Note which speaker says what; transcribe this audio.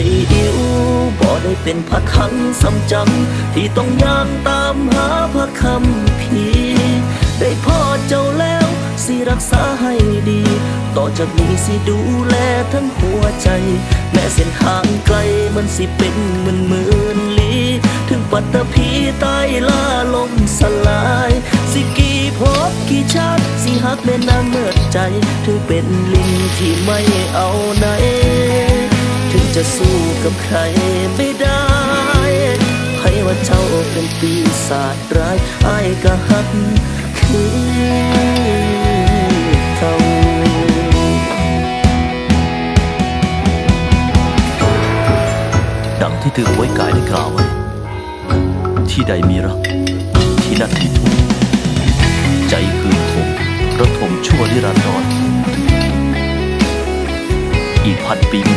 Speaker 1: ยอิวบ่ได้เป็นพระคังสำจังที่ต้องย่างตามหาพระคำพีได้พ่อเจ้าแล้วสิรักษาให้ดี ต่อจากนี้สิดูแลทั้งหัวใจ แม้เส้นทางไกลมันสิเป็นหมื่นหมื่นลี้ ถึงปัตตภีใต้ล่าลมสลาย สิกี่พบกี่ชาติ สิหักแม่นางเมื่อใจ ถึงเป็นลิงที่ไม่เอาไหน สู้กับใครไม่ได้ให้ว่าเจ้าเป็นปีศาจร้ายไอ้ายก็หักคือเขา
Speaker 2: ดังที่ถือไว้กายได้กล่าวไว้ ที่ใดมีรัก ที่นั่นมีทุกข์ใจคือทมระทมชั่วนิรันดรอีกพันปี